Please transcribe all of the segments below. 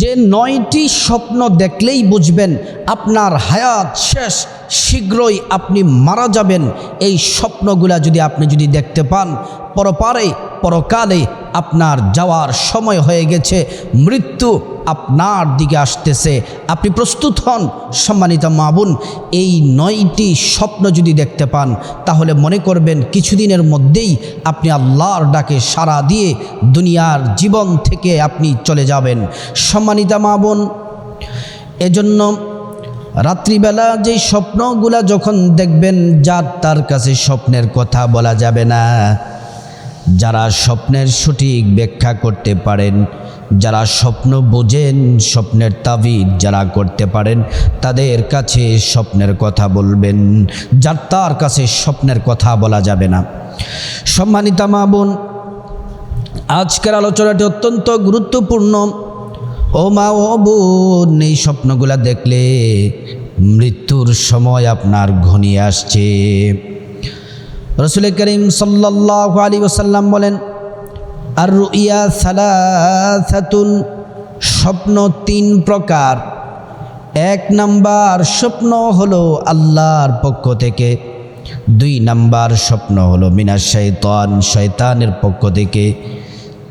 যে নয়টি স্বপ্ন দেখলেই বুঝবেন আপনার হায়াত শেষ। শীঘ্রই আপনি মারা যাবেন। এই স্বপ্নগুলা যদি আপনি যদি দেখতে পান, পরপারে, পরকালে আপনার যাওয়ার সময় হয়ে গেছে, মৃত্যু আপনার দিকে আসতেছে। আপনি প্রস্তুত হন, সম্মানিত মাবুন এই নয়টি স্বপ্ন যদি দেখতে পান, তাহলে মনে করবেন কিছুদিনের মধ্যেই আপনি আল্লাহর ডাকে সাড়া দিয়ে দুনিয়ার জীবন থেকে আপনি চলে যাবেন। সম্মানিতা মাবুন এজন্য রাত্রিবেলা যেই স্বপ্নগুলা যখন দেখবেন যার তার কাছে স্বপ্নের কথা বলা যাবে না। যারা স্বপ্নের সঠিক ব্যাখ্যা করতে পারেন, যারা স্বপ্ন বোঝেন, স্বপ্নের তাবিদ যারা করতে পারেন, তাদের কাছে স্বপ্নের কথা বলবেন, যার তার কাছে স্বপ্নের কথা বলা যাবে না। সম্মানিতা মা বোন, আজকের আলোচনাটি অত্যন্ত গুরুত্বপূর্ণ। ও মা ও বোন, এই স্বপ্নগুলা দেখলে মৃত্যুর সময় আপনার ঘনিয়ে আসছে। রসুল করিম সাল্লাহ আলী ওসাল্লাম বলেন আর রুইয়া সালাসাতুন, স্বপ্ন তিন প্রকার। এক নাম্বার স্বপ্ন হলো আল্লাহর পক্ষ থেকে, দুই নাম্বার স্বপ্ন হলো মিনা শৈতান শয়তানের পক্ষ থেকে।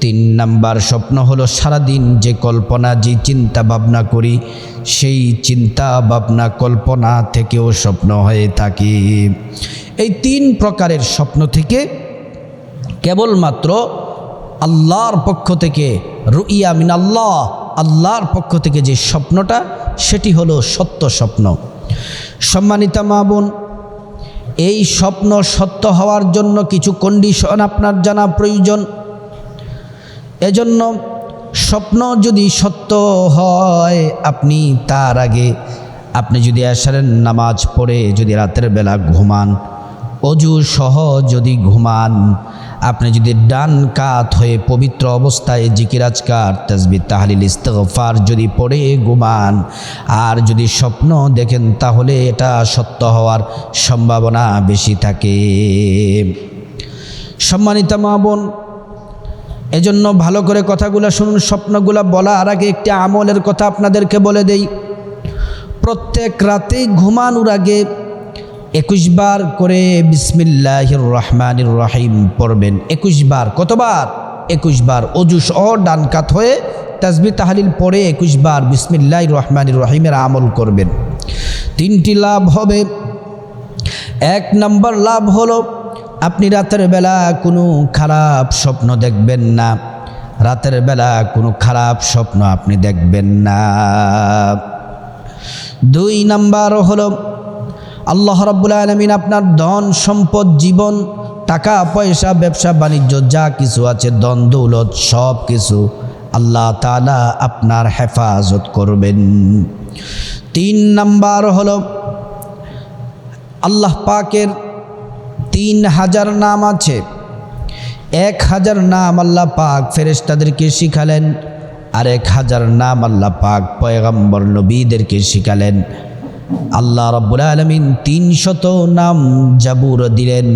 তিন নাম্বার স্বপ্ন হলো সারাদিন যে কল্পনা, যে চিন্তা ভাবনা করি, সেই চিন্তা ভাবনা কল্পনা থেকেও স্বপ্ন হয়ে থাকে। এই তিন প্রকারের স্বপ্ন থেকে কেবলমাত্র আল্লাহর পক্ষ থেকে রুইয়া মিন আল্লাহ আল্লাহর পক্ষ থেকে যে স্বপ্নটা, সেটি হলো সত্য স্বপ্ন। সম্মানিতা মা বোন, এই স্বপ্ন সত্য হওয়ার জন্য কিছু কন্ডিশন আপনার জানা প্রয়োজন। এজন্য স্বপ্ন যদি সত্য হয়, আপনি তার আগে আপনি যদি আসারের নামাজ পড়ে, যদি রাতের বেলা ঘুমান, অজু সহ যদি ঘুমান, আপনি যদি ডান কাত হয়ে পবিত্র অবস্থায় জিকিরাজকার তসবি তাহলিল ইস্তফার যদি পড়ে ঘুমান, আর যদি স্বপ্ন দেখেন, তাহলে এটা সত্য হওয়ার সম্ভাবনা বেশি থাকে। সম্মানিতা মা বোন এজন্য ভালো করে কথাগুলো শুনুন, স্বপ্নগুলো বলার আগে একটি আমলের কথা আপনাদেরকে বলে দেই। প্রত্যেক রাতেই ঘুমানোর আগে একুশ বার করে বিসমিল্লাহির রহমানির রহিম পড়বেন। একুশ বার, কতবার? একুশ বার। অজু সহ ডান কাত হয়ে তাজবি তাহালিল পরে একুশ বার বিসমিল্লাহ রহমানির রহিমের আমল করবেন। তিনটি লাভ হবে। এক নম্বর লাভ হলো আপনি রাতের বেলা কোনো খারাপ স্বপ্ন দেখবেন না। রাতের বেলা কোনো খারাপ স্বপ্ন আপনি দেখবেন না। দুই নাম্বার হলো, আল্লাহ রাব্বুল আলমিন আপনার ধন, সম্পদ, জীবন, টাকা, পয়সা, ব্যবসা, বাণিজ্য, যা কিছু আছে দন দৌলত, সব কিছু আল্লাহ তালা আপনার হেফাজত করবেন। তিন নাম্বার হলো, আল্লাহ পাকের তিন হাজার নাম আছে। এক হাজার নাম আল্লাহ পাক ফেরেশতাদেরকে শিখালেন, আর এক হাজার নাম আল্লাহ পাক পয়গম্বর নবীদেরকে শিখালেন। আল্লাহ রব্বুল আলমিন তিন শত নাম জাবুর দিলেন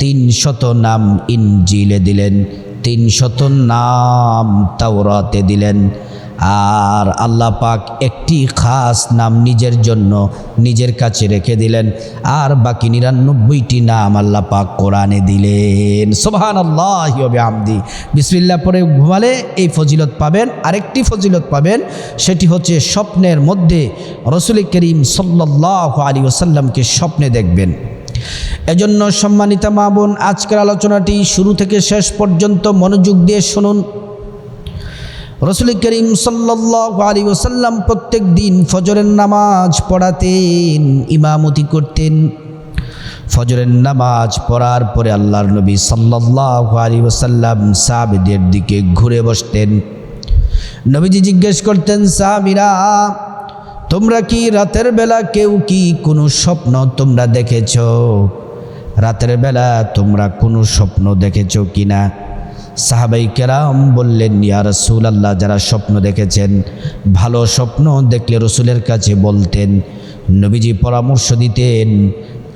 তিন শত নাম ইনজিলে দিলেন তিন শত নাম তাওরাতে দিলেন। আর আল্লাহ পাক একটি খাস নাম নিজের জন্য নিজের কাছে রেখে দিলেন। আর বাকি নিরানব্বইটি নাম আল্লাহ পাক কোরআনে দিলেন। সোহান আল্লাহ আমদি বিসমিল্লা পরে ঘুমালে এই ফজিলত পাবেন। আরেকটি ফজিলত পাবেন, সেটি হচ্ছে স্বপ্নের মধ্যে রসুল করিম সাল্লাহ আলী ওসাল্লামকে স্বপ্নে দেখবেন। এজন্য সম্মানিতা মা বোন, আজকের আলোচনাটি শুরু থেকে শেষ পর্যন্ত মনোযোগ দিয়ে শুনুন। রসুল করিম সাল্লাহ আলী ওসাল্লাম প্রত্যেক দিন ফজরের নামাজ পড়াতেন, ইমামতি করতেন। ফজরের নামাজ পড়ার পরে আল্লাহর নবী সাল্লাহ আলী ওসাল্লাম সাহাবিদের দিকে ঘুরে বসতেন। নবীজি জিজ্ঞেস করতেন, সাহাবিরা, তোমরা কি রাতের বেলা কেউ কি কোনো স্বপ্ন তোমরা দেখেছ? রাতের বেলা তোমরা কোনো স্বপ্ন দেখেছ কি না? সাহাবাই কেরাম বললেন, ইয়া রসুল আল্লাহ যারা স্বপ্ন দেখেছেন, ভালো স্বপ্ন দেখলে রসুলের কাছে বলতেন, নবীজি পরামর্শ দিতেন,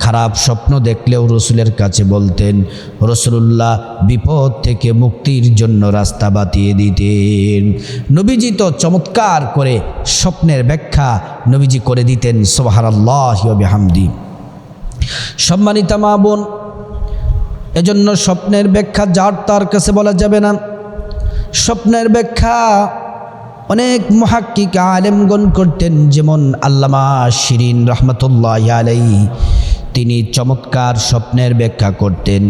খারাপ স্বপ্ন দেখলেও রসুলের কাছে বলতেন রসুল্লাহ বিপদ থেকে মুক্তির জন্য রাস্তা বাতিয়ে দিতেন। নবীজি তো চমৎকার করে স্বপ্নের ব্যাখ্যা নবীজি করে দিতেন সোহার আল্লাহ হামদি সম্মানিতা মা বোন এজন্য স্বপ্নের ব্যাখ্যা যার তার কাছে বলা যাবে না। স্বপ্নের ব্যাখ্যা অনেক মহাক্কিক আলেমগণ করতেন, যেমন আল্লামা শিরিন রহমতুল্লাহ আলাই তিনি চমৎকার স্বপ্নের ব্যাখ্যা করতেন।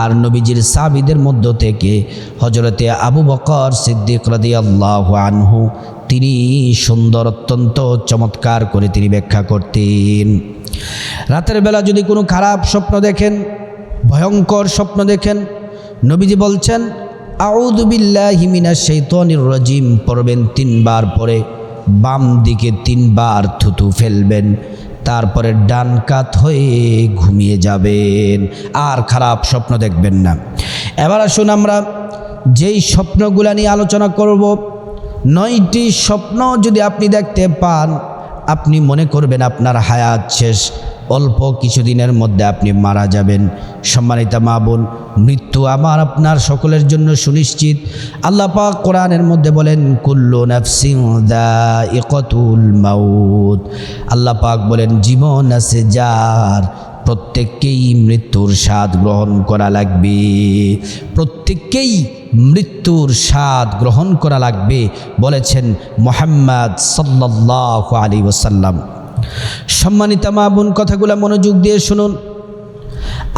আর নবীজির সাবিদের মধ্য থেকে হজরতে আবু বকর সিদ্দিক রদি আল্লাহ আনহু, তিনি সুন্দর, অত্যন্ত চমৎকার করে তিনি ব্যাখ্যা করতেন। রাতের বেলা যদি কোনো খারাপ স্বপ্ন দেখেন ভয়ঙ্কর স্বপ্ন দেখেন। নবীজি বলছেন আউদুবিল্লাহি মিনাশ শাইতানির রাজিম। পড়বেন তিনবার পরে বাম দিকে তিনবার থুতু ফেলবেন, তারপরে ডান কাত হয়ে ঘুমিয়ে যাবেন, আর খারাপ স্বপ্ন দেখবেন না। এবার আসুন আমরা যেই স্বপ্নগুলা নিয়ে আলোচনা করব, নয়টি স্বপ্ন যদি আপনি দেখতে পান, আপনি মনে করবেন আপনার হায়াত শেষ। অল্প কিছুদিনের মধ্যে আপনি মারা যাবেন। সম্মানিতা মা বোন, মৃত্যু আমার আপনার সকলের জন্য সুনিশ্চিত। আল্লাহ পাক কোরআনের মধ্যে বলেন, কুল্লু নাফসিং দাইকাতুল মাউত। আল্লাহ পাক বলেন, জীবন আছে যার প্রত্যেককেই মৃত্যুর স্বাদ গ্রহণ করা লাগবে। প্রত্যেককেই মৃত্যুর স্বাদ গ্রহণ করা লাগবে। বলেছেন মোহাম্মদ সাল্লাহ আলী ওসাল্লাম সম্মানিতা মা বোন, কথাগুলো মনোযোগ দিয়ে শুনুন।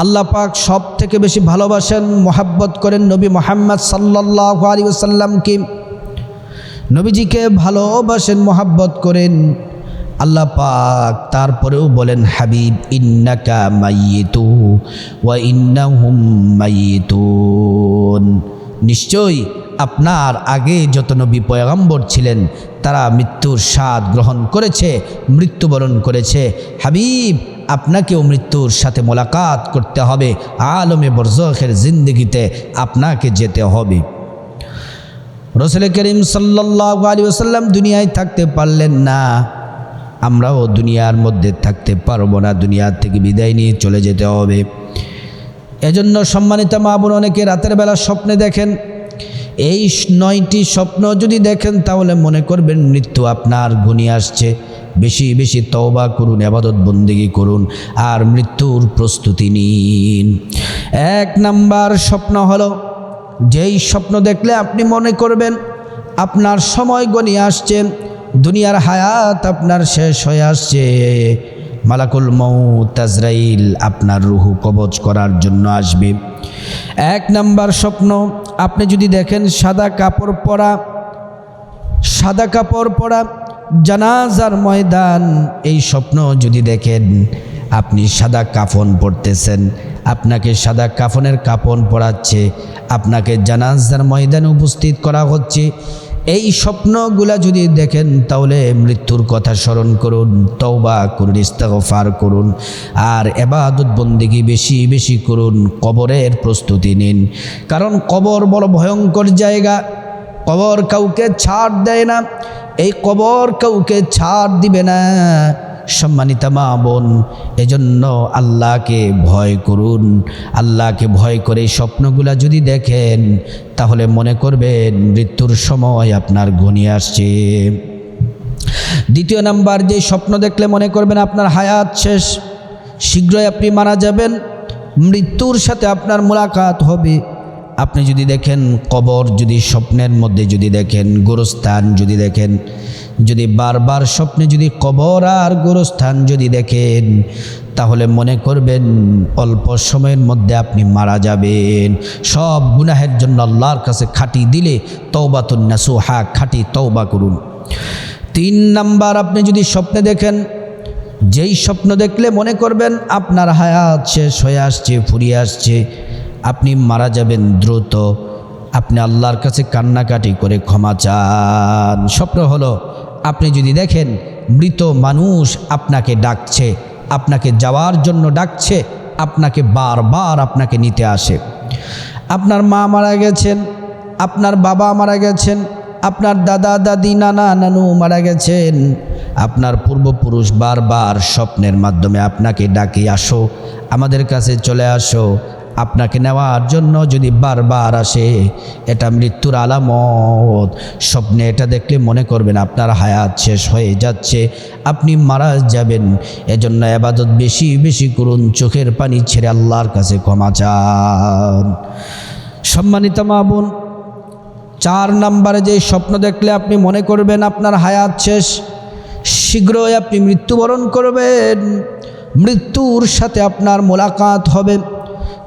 আল্লাহ পাক সব থেকে বেশি ভালোবাসেন, মোহাব্বত করেন নবী মোহাম্মদ সাল্লাহ আলী ওসাল্লামকে নবীজিকে ভালোবাসেন, মোহাব্বত করেন। আল্লাহ পাক তারপরেও বলেন, হাবিব, ইন্নাকা মাইয়েতু ওয়া ইন্নাহুম মাইয়েতুন। নিশ্চয়ই আপনার আগে যত নবী পয়গম্বর ছিলেন, তারা মৃত্যুর স্বাদ গ্রহণ করেছে, মৃত্যুবরণ করেছে। হাবিব, আপনাকেও মৃত্যুর সাথে মোলাকাত করতে হবে। আলমে বরজখের জিন্দগিতে আপনাকে যেতে হবে। রসুল করিম সাল্লাহ আলী ওসাল্লাম দুনিয়ায় থাকতে পারলেন না। আমরাও দুনিয়ার মধ্যে থাকতে পারব না। দুনিয়ার থেকে বিদায় নিয়ে চলে যেতে হবে। এজন্য সম্মানিত মা বোন অনেকে রাতের বেলা স্বপ্নে দেখেন এই নয়টি স্বপ্ন যদি দেখেন, তাহলে মনে করবেন মৃত্যু আপনার ঘনিয়ে আসছে। বেশি বেশি তওবা করুন আবাদত বন্দিগি করুন, আর মৃত্যুর প্রস্তুতি নিন। এক নাম্বার স্বপ্ন হলো, যেই স্বপ্ন দেখলে আপনি মনে করবেন আপনার সময় গনিয়ে আসছে, দুনিয়ার হায়াত আপনার শেষ হয়ে আসছে। মালাকুল মৌ তাজরাইল আপনার রুহু কবচ করার জন্য আসবে। এক নাম্বার স্বপ্ন আপনি যদি দেখেন সাদা কাপড় পরা, সাদা কাপড় পরা জানাজার ময়দান, এই স্বপ্ন যদি দেখেন, আপনি সাদা কাফন পরতেছেন, আপনাকে সাদা কাফনের কাফন পরাচ্ছে, আপনাকে জানাজার ময়দানে উপস্থিত করা হচ্ছে এই স্বপ্নগুলা যদি দেখেন, তাহলে মৃত্যুর কথা স্মরণ করুন, তওবা করুন, ইস্তাগফার করুন, আর এবাদত বন্দিগি বেশি বেশি করুন, কবরের প্রস্তুতি নিন। কারণ কবর বড় ভয়ঙ্কর জায়গা, কবর কাউকে ছাড় দেয় না, এই কবর কাউকে ছাড় দিবে না। সম্মানিতা মা বোন, এজন্য আল্লাহকে ভয় করুন। আল্লাহকে ভয় করে স্বপ্নগুলা যদি দেখেন, তাহলে মনে করবেন মৃত্যুর সময় আপনার ঘনিয়ে আসছে। দ্বিতীয় নাম্বার, যে স্বপ্ন দেখলে মনে করবেন আপনার হায়াত শেষ, শীঘ্রই আপনি মারা যাবেন, মৃত্যুর সাথে আপনার মোলাকাত হবে। আপনি যদি দেখেন কবর যদি স্বপ্নের মধ্যে যদি দেখেন, গোরস্থান যদি দেখেন যদি বারবার স্বপ্নে যদি কবর আর গোরস্থান যদি দেখেন, তাহলে মনে করবেন অল্প সময়ের মধ্যে আপনি মারা যাবেন। সব গুনাহের জন্য আল্লাহর কাছে খাটি দিলে তৌবাতুন্না সুহা খাটি তৌবা করুন। তিন নাম্বার, আপনি যদি স্বপ্নে দেখেন, যেই স্বপ্ন দেখলে মনে করবেন আপনার হায়াত শেষ হয়ে আসছে, ফুরিয়ে আসছে, আপনি মারা যাবেন দ্রুত। আপনি আল্লাহর কাছে কান্নাকাটি করে ক্ষমা চান। স্বপ্ন হলো আপনি যদি দেখেন মৃত মানুষ আপনাকে ডাকছে, আপনাকে যাওয়ার জন্য ডাকছে, আপনাকে বারবার আপনাকে নিতে আসে। আপনার মা মারা গেছেন, আপনার বাবা মারা গেছেন, আপনার দাদা, দাদি, নানা, নানু মারা গেছেন। আপনার পূর্বপুরুষ বারবার স্বপ্নের মাধ্যমে আপনাকে ডাকি আসো, আমাদের কাছে চলে আসো আপনাকে নেওয়ার জন্য যদি বারবার আসে, এটা মৃত্যুর আলামত। স্বপ্নে এটা দেখলে মনে করবেন আপনার হায়াত শেষ হয়ে যাচ্ছে, আপনি মারা যাবেন। এজন্য আবাদত বেশি বেশি করুন, চোখের পানি ছেড়ে আল্লাহর কাছে ক্ষমা চান। সম্মানিত মা বোন, চার নম্বরে যে স্বপ্ন দেখলে আপনি মনে করবেন আপনার হায়াত শেষ, শীঘ্রই আপনি মৃত্যুবরণ করবেন। মৃত্যুর সাথে আপনার মোলাকাত হবে।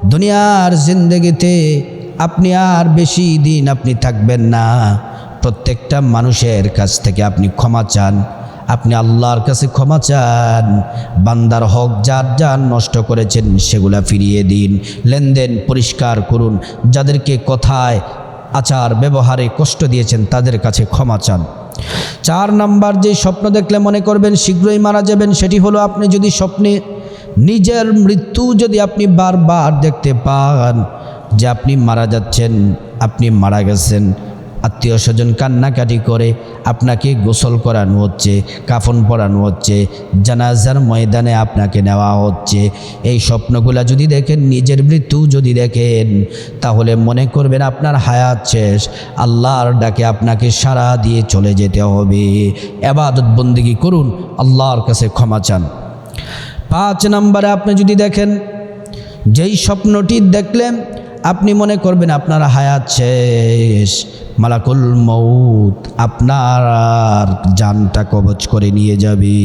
দুনিয়ার জিন্দগিতে আপনি আর বেশি দিন আপনি থাকবেন না। প্রত্যেকটা মানুষের কাছ থেকে আপনি ক্ষমা চান। আপনি আল্লাহর কাছে ক্ষমা চান। বান্দার হক যার যার নষ্ট করেছেন সেগুলা ফিরিয়ে দিন। লেনদেন পরিষ্কার করুন। যাদেরকে কথায়, আচার, ব্যবহারে কষ্ট দিয়েছেন তাদের কাছে ক্ষমা চান। চার নাম্বার যে স্বপ্ন দেখলে মনে করবেন, শীঘ্রই মারা যাবেন, সেটি হলো আপনি যদি স্বপ্নে নিজের মৃত্যু যদি আপনি বারবার দেখতে পান যে আপনি মারা যাচ্ছেন, আপনি মারা গেছেন, আত্মীয় স্বজন কান্নাকাটি করে আপনাকে গোসল করানো হচ্ছে, কাফন পরানো হচ্ছে, জানাজার ময়দানে আপনাকে নেওয়া হচ্ছে, এই স্বপ্নগুলা যদি দেখেন, নিজের মৃত্যু যদি দেখেন, তাহলে মনে করবেন আপনার হায়াত শেষ, আল্লাহর ডাকে আপনাকে সারা দিয়ে চলে যেতে হবে। এবাদত বন্দিগি করুন, আল্লাহর কাছে ক্ষমা চান। পাঁচ নম্বরে আপনি যদি দেখেন, যেই স্বপ্নটি দেখলেন, আপনি মনে করবেন আপনার হায়াত শেষ, মালাকুল মৌত আপনার জানটা কবচ করে নিয়ে যাবে।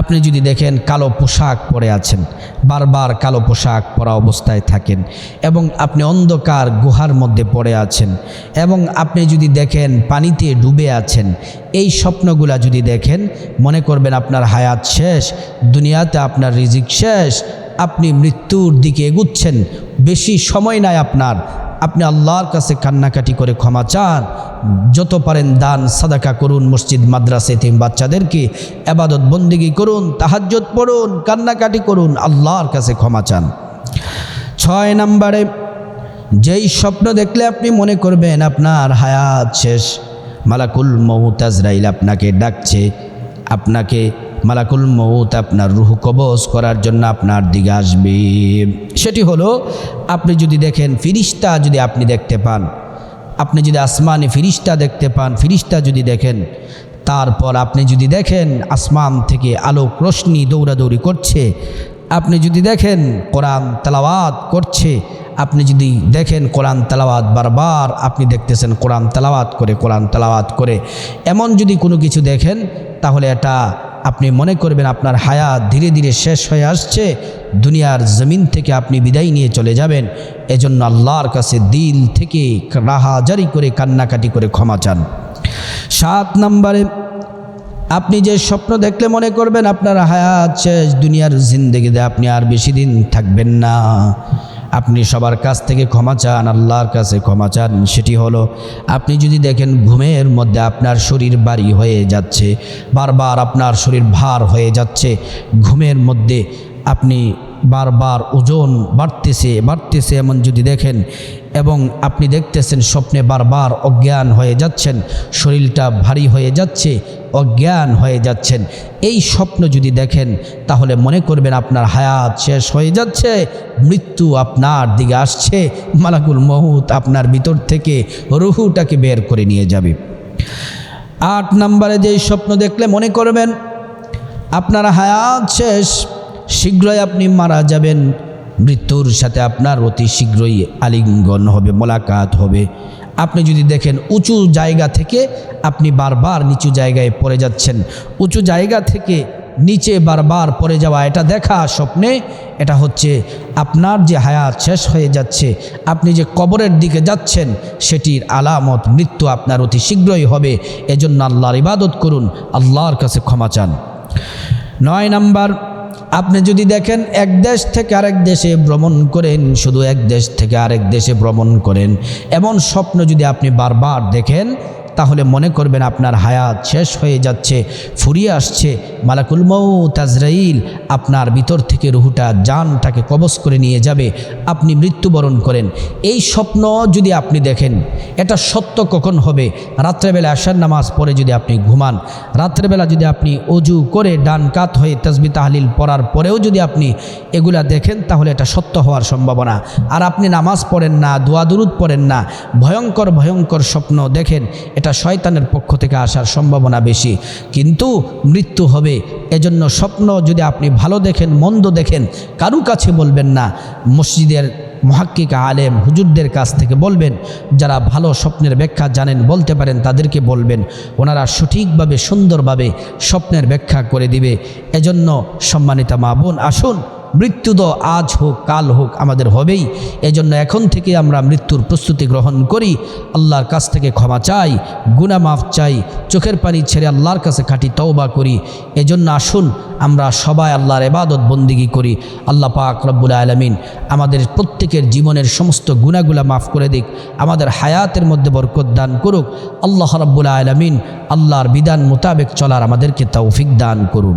আপনি যদি দেখেন কালো পোশাক পরে আছেন, বারবার কালো পোশাক পরা অবস্থায় থাকেন এবং আপনি অন্ধকার গুহার মধ্যে পড়ে আছেন এবং আপনি যদি দেখেন পানিতে ডুবে আছেন, এই স্বপ্নগুলা যদি দেখেন, মনে করবেন আপনার হায়াত শেষ, দুনিয়াতে আপনার রিজিক শেষ, আপনি মৃত্যুর দিকে এগুচ্ছেন, বেশি সময় নাই আপনার আপনি আল্লাহর কাছে কান্নাকাটি করে ক্ষমা চান। যত পারেন দান, সাদাকা করুন, মসজিদ, মাদ্রাসা, এতিম বাচ্চাদেরকে আবাদত বন্দিগি করুন তাহাজ্জত পড়ুন, কান্নাকাটি করুন, আল্লাহর কাছে ক্ষমা চান। ছয় নম্বরে, যেই স্বপ্ন দেখলে আপনি মনে করবেন, আপনার হায়াত শেষ। মালাকুল মৌত আজরাইল আপনাকে ডাকছে। আপনাকে মালাকুল মৌত আপনার রুহ কবজ করার জন্য আপনার দিকে আসবে। সেটি হলো, আপনি যদি দেখেন ফিরিস্তা যদি আপনি দেখতে পান, আপনি যদি আসমানে ফিরিস্তা দেখতে পান, ফিরিস্তা যদি দেখেন, তারপর আপনি যদি দেখেন আসমান থেকে আলোক রশ্মি দৌড়াদৌড়ি করছে, আপনি যদি দেখেন কোরআন তালাওয়াত করছে আপনি যদি দেখেন কোরআন তালাওয়াত বারবার, আপনি দেখতেছেন কোরআন তালাওয়াত করে, কোরআন তালাওয়াত করে, এমন যদি কোনো কিছু দেখেন, তাহলে এটা আপনি মনে করবেন আপনার হায়াত ধীরে ধীরে শেষ হয়ে আসছে, দুনিয়ার জমিন থেকে আপনি বিদায় নিয়ে চলে যাবেন। এজন্য আল্লাহর কাছে দিল থেকে রাহাজারি করে, কান্নাকাটি করে ক্ষমা চান। সাত নম্বরে, আপনি যে স্বপ্ন দেখলে মনে করবেন আপনার হায়াত শেষ, দুনিয়ার জিন্দগিতে আপনি আর বেশি দিন থাকবেন না। আপনি সবার কাছ থেকে ক্ষমা চান, আল্লাহর কাছে ক্ষমা চান। সেটি হলো, আপনি যদি দেখেন ঘুমের মধ্যে আপনার শরীর বাড়ি হয়ে যাচ্ছে, বারবার আপনার শরীর ভার হয়ে যাচ্ছে, ঘুমের মধ্যে আপনি বারবার ওজন বাড়তেছে বাড়তেছে এমন যদি দেখেন এবং আপনি দেখতেছেন স্বপ্নে বারবার অজ্ঞান হয়ে যাচ্ছেন, শরীরটা ভারী হয়ে যাচ্ছে, অজ্ঞান হয়ে যাচ্ছেন, এই স্বপ্ন যদি দেখেন তাহলে মনে করবেন আপনার হায়াত শেষ হয়ে যাচ্ছে, মৃত্যু আপনার দিকে আসছে, মালাকুল মহুত আপনার ভিতর থেকে রুহুটাকে বের করে নিয়ে যাবে। আট নম্বরে যেই স্বপ্ন দেখলে মনে করবেন, আপনার হায়াত শেষ শীঘ্রই আপনি মারা যাবেন। মৃত্যুর সাথে আপনার অতি শীঘ্রই আলিঙ্গন হবে, মোলাকাত হবে। আপনি যদি দেখেন উঁচু জায়গা থেকে আপনি বারবার নিচু জায়গায় পড়ে যাচ্ছেন, উঁচু জায়গা থেকে নিচে বারবার পড়ে যাওয়া এটা দেখা স্বপ্নে, এটা হচ্ছে আপনার যে হায়াত শেষ হয়ে যাচ্ছে, আপনি যে কবরের দিকে যাচ্ছেন, সেটির আলামত মৃত্যু আপনার অতি শীঘ্রই হবে। এজন্য আল্লাহর ইবাদত করুন, আল্লাহর কাছে ক্ষমা চান। নয় নাম্বার আপনি যদি দেখেন এক দেশ থেকে আরেক দেশে ভ্রমণ করেন, শুধু এক দেশ থেকে আরেক দেশে ভ্রমণ করেন, এমন স্বপ্ন যদি আপনি বারবার দেখেন তাহলে মনে করবেন আপনার হায়াত শেষ হয়ে যাচ্ছে, ফুরিয়ে আসছে। মালাকুল মৌ তাজরাইল আপনার ভিতর থেকে রুহুটা, জানটাকে কবজ করে নিয়ে যাবে। আপনি মৃত্যুবরণ করেন। এই স্বপ্ন যদি আপনি দেখেন, এটা সত্য কখন হবে? রাত্রেবেলা আসার নামাজ পড়ে যদি আপনি ঘুমান, রাত্রেবেলা যদি আপনি অজু করে ডান কাত হয়ে তসবি তাহলিল পড়ার পরেও যদি আপনি এগুলা দেখেন, তাহলে এটা সত্য হওয়ার সম্ভাবনা। আর আপনি নামাজ পড়েন না, দোয়া দুরুদ পড়েন না, ভয়ঙ্কর ভয়ঙ্কর স্বপ্ন দেখেন, এটা শয়তানের পক্ষ থেকে আসার সম্ভাবনা বেশি। কিন্তু মৃত্যু হবে, এজন্য স্বপ্ন যদি আপনি ভালো দেখেন, মন্দ দেখেন কারু কাছে বলবেন না। মসজিদের মহাক্কিক আলেম হুজুরদের কাছ থেকে বলবেন, যারা ভালো স্বপ্নের ব্যাখ্যা জানেন, বলতে পারেন, তাদেরকে বলবেন। ওনারা সঠিকভাবে, সুন্দরভাবে স্বপ্নের ব্যাখ্যা করে দিবে। এজন্য সম্মানিতা মা বোন, আসুন মৃত্যু তো আজ হোক, কাল হোক আমাদের হবেই। এজন্য এখন থেকে আমরা মৃত্যুর প্রস্তুতি গ্রহণ করি। আল্লাহর কাছ থেকে ক্ষমা চাই গুনা মাফ চাই, চোখের পানি ছেড়ে আল্লাহর কাছে খাটি তওবা করি। এজন্য আসুন আমরা সবাই আল্লাহর এবাদত বন্দিগি করি। আল্লাহ পাক রব্বুল আলমিন আমাদের প্রত্যেকের জীবনের সমস্ত গুণাগুলা মাফ করে দিক। আমাদের হায়াতের মধ্যে বরকত দান করুক। আল্লাহ রব্বুল আলমিন আল্লাহর বিধান মোতাবেক চলার আমাদেরকে তৌফিক দান করুন।